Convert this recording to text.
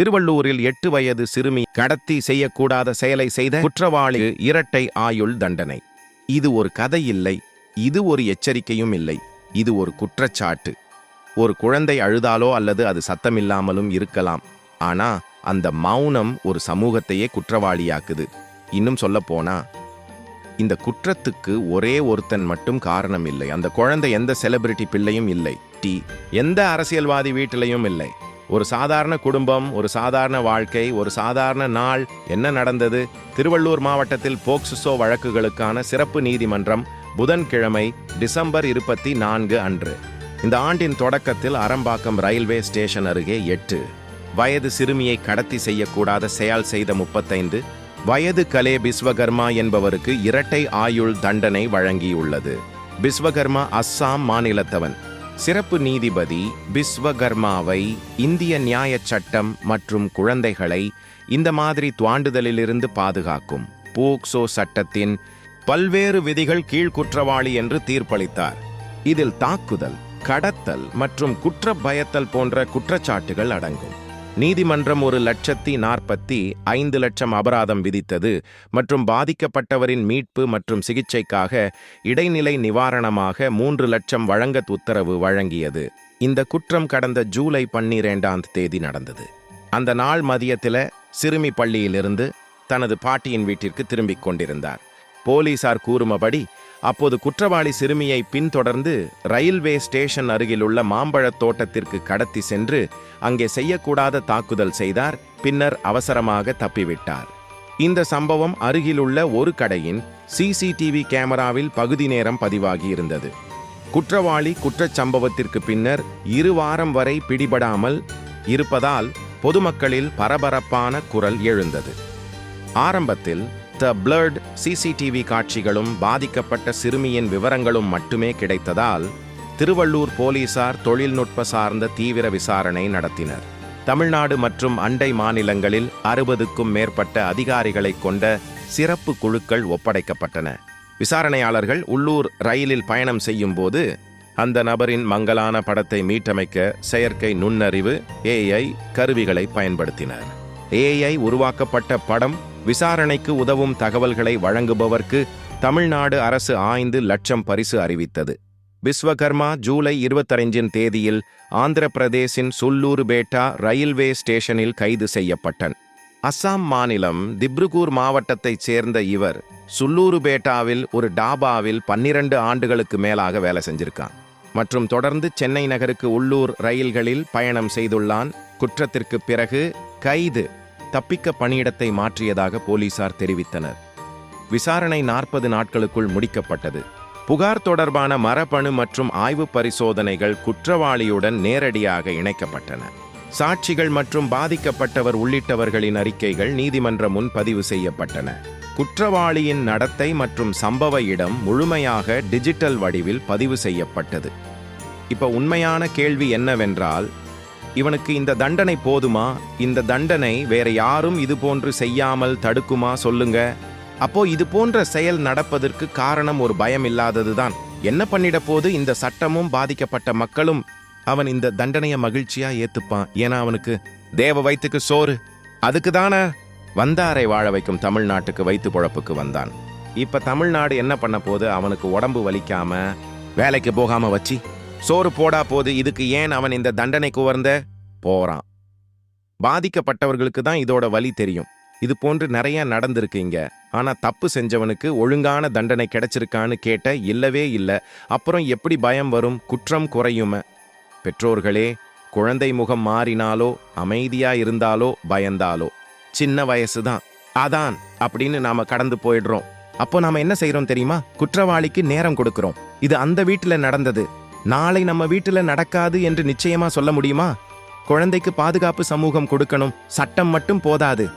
திருவள்ளூரில் எட்டு வயது சிறுமி கடத்தி செய்யக்கூடாத செயலை செய்த குற்றவாளி இரட்டை ஆயுள் தண்டனை. இது ஒரு கதை இல்லை இது ஒரு எச்சரிக்கையும் இல்லை இது ஒரு குற்றச்சாட்டு. ஒரு குழந்தை அழுதாலோ அல்லது அது சத்தமில்லாமலும் இருக்கலாம் ஆனா அந்த மௌனம் ஒரு சமூகத்தையே குற்றவாளியாக்குது. இன்னும் சொல்ல போனா இந்த குற்றத்துக்கு ஒரே ஒருத்தன் மட்டும் காரணம் இல்லை. அந்த குழந்தை எந்த செலிபிரிட்டி பிள்ளையும் இல்லை டி எந்த அரசியல்வாதி வீட்டிலையும் இல்லை. ஒரு சாதாரண குடும்பம் ஒரு சாதாரண வாழ்க்கை ஒரு சாதாரண நாள் என்ன நடந்தது? திருவள்ளூர் மாவட்டத்தில் போக்சுசோ வழக்குகளுக்கான சிறப்பு நீதிமன்றம் புதன்கிழமை டிசம்பர் இருபத்தி நான்கு அன்று. இந்த ஆண்டின் தொடக்கத்தில் அரம்பாக்கம் ரயில்வே ஸ்டேஷன் அருகே எட்டு. வயது சிறுமியை கடத்தி செய்யக்கூடாத செயல் செய்த முப்பத்தைந்து. வயது கலே பிஸ்வகர்மா என்பவருக்கு இரட்டை ஆயுள் தண்டனை வழங்கியுள்ளது. பிஸ்வகர்மா அஸ்ஸாம் மாநிலத்தவன். சிறப்பு நீதிபதி பிஸ்வகர்மாவை இந்திய நியாயச் சட்டம் மற்றும் குழந்தைகளை இந்த மாதிரி துவாண்டுதலிலிருந்து பாதுகாக்கும் போக்சோ சட்டத்தின் பல்வேறு விதிகள் கீழ்குற்றவாளி என்று தீர்ப்பளித்தார். இதில் தாக்குதல் கடத்தல் மற்றும் குற்ற பயத்தல் போன்ற குற்றச்சாட்டுகள் அடங்கும். நீதிமன்றம் ஒரு லட்சத்தி நாற்பத்தி ஐந்து லட்சம் அபராதம் விதித்தது மற்றும் பாதிக்கப்பட்டவரின் மீட்பு மற்றும் சிகிச்சைக்காக இடைநிலை நிவாரணமாக மூன்று லட்சம் வழங்க உத்தரவு வழங்கியது. இந்த குற்றம் கடந்த ஜூலை பன்னிரெண்டாம் தேதி நடந்தது. அந்த நாள் மதியத்தில் சிறுமி பள்ளியிலிருந்து தனது பாட்டியின் வீட்டிற்கு திரும்பிக் கொண்டிருந்தார். போலீசார் கூறுமபடி அப்போது குற்றவாளி சிறுமியை பின்தொடர்ந்து ரயில்வே ஸ்டேஷன் அருகிலுள்ள மாம்பழத் தோட்டத்திற்கு கடத்தி சென்று அங்கே செய்யக்கூடாத தாக்குதல் செய்தார். பின்னர் அவசரமாக தப்பிவிட்டார். இந்த சம்பவம் அருகிலுள்ள ஒரு கடையின் சிசிடிவி கேமராவில் பகுதி நேரம் பதிவாகி இருந்தது. குற்றவாளி குற்றச்சம்பவத்திற்கு பின்னர் இரு வாரம் வரை பிடிபடாமல் இருப்பதால் பொதுமக்களில் பரபரப்பான குரல் எழுந்தது. ஆரம்பத்தில் த பிளர்ட் சிசிடிவி காட்சிகளும் பாதிக்கப்பட்ட சிறுமியின் விவரங்களும் மட்டுமே கிடைத்ததால் திருவள்ளூர் போலீசார் தொழில்நுட்ப சார்ந்த தீவிர விசாரணை நடத்தினர். தமிழ்நாடு மற்றும் அண்டை மாநிலங்களில் அறுபதுக்கும் மேற்பட்ட அதிகாரிகளை கொண்ட சிறப்பு குழுக்கள் ஒப்படைக்கப்பட்டன. விசாரணையாளர்கள் உள்ளூர் ரயிலில் பயணம் செய்யும் போது அந்த நபரின் மங்கலான படத்தை மீட்டமைக்க செயற்கை நுண்ணறிவு ஏஐ கருவிகளை பயன்படுத்தினர். ஏஐ உருவாக்கப்பட்ட படம் விசாரணைக்கு உதவும் தகவல்களை வழங்குபவர்க்கு தமிழ்நாடு அரசு ஆய்ந்து லட்சம் பரிசு அறிவித்தது. விஸ்வகர்மா ஜூலை இருபத்தஞ்சின் தேதியில் ஆந்திர பிரதேசின் சுல்லூர் பேட்டா ரயில்வே ஸ்டேஷனில் கைது செய்யப்பட்டான். அஸ்ஸாம் மாநிலம் திப்ருகூர் மாவட்டத்தைச் சேர்ந்த இவர் சுல்லூரு பேட்டாவில் ஒரு டாபாவில் பன்னிரண்டு ஆண்டுகளுக்கு மேலாக வேலை செஞ்சிருக்கான். மற்றும் தொடர்ந்து சென்னை நகருக்கு உள்ளூர் ரயில்களில் பயணம் செய்துள்ளான். குற்றத்திற்கு பிறகு கைது தப்பிக்க பணியிடத்தை மாற்றியதாக போலீசார் தெரிவித்தனர். விசாரணை நாற்பது நாட்களுக்குள் முடிக்கப்பட்டது. புகார் தொடர்பான மரபணு மற்றும் ஆய்வு பரிசோதனைகள் குற்றவாளியுடன் நேரடியாக இணைக்கப்பட்டன. சாட்சிகள் மற்றும் பாதிக்கப்பட்டவர் உள்ளிட்டவர்களின் அறிக்கைகள் நீதிமன்றம் முன் பதிவு செய்யப்பட்டன. குற்றவாளியின் நடத்தை மற்றும் சம்பவ இடம் முழுமையாக டிஜிட்டல் வடிவில் பதிவு செய்யப்பட்டது. இப்ப உண்மையான கேள்வி என்னவென்றால் இவனுக்கு இந்த தண்டனை போதுமா? இந்த தண்டனை வேற யாரும் இது போன்று செய்யாமல் தடுக்குமா? சொல்லுங்க. அப்போ இது போன்ற செயல் நடப்பதற்கு காரணம் ஒரு பயம் இல்லாததுதான். என்ன பண்ணிட போது இந்த சட்டமும் பாதிக்கப்பட்ட மக்களும் அவன் இந்த தண்டனைய மகிழ்ச்சியா ஏத்துப்பான்? ஏன்னா அவனுக்கு தேவ வயிற்றுக்கு சோறு. அதுக்கு தானே வந்தாரை வாழ வைக்கும் தமிழ்நாட்டுக்கு வைத்து பொழப்புக்கு வந்தான். இப்ப தமிழ்நாடு என்ன பண்ண போது அவனுக்கு உடம்பு வலிக்காம வேலைக்கு போகாம வச்சு சோறு போடா போது இதுக்கு ஏன் அவன் இந்த தண்டனை குவர்ந்த? போறான். பாதிக்கப்பட்டவர்களுக்கு தான் இதோட வழி தெரியும். இது போன்று நிறைய நடந்திருக்கு இங்க. ஆனா தப்பு செஞ்சவனுக்கு ஒழுங்கான தண்டனை கிடைச்சிருக்கான்னு கேட்ட இல்லவே இல்லை. அப்புறம் எப்படி பயம் வரும்? குற்றம் குறையும? பெற்றோர்களே குழந்தை முகம் மாறினாலோ அமைதியா இருந்தாலோ பயந்தாலோ? சின்ன வயசுதான். அதான் அப்படின்னு நாம கடந்து போயிடுறோம். அப்போ நாம என்ன செய்யறோம் தெரியுமா? குற்றவாளிக்கு நேரம் கொடுக்கிறோம். இது அந்த வீட்டுல நடந்தது. நாளை நம்ம வீட்டில் நடக்காது என்று நிச்சயமா சொல்ல முடியுமா? குழந்தைக்கு பாதுகாப்பு சமூகம் கொடுக்கணும் சட்டம் மட்டும் போதாது.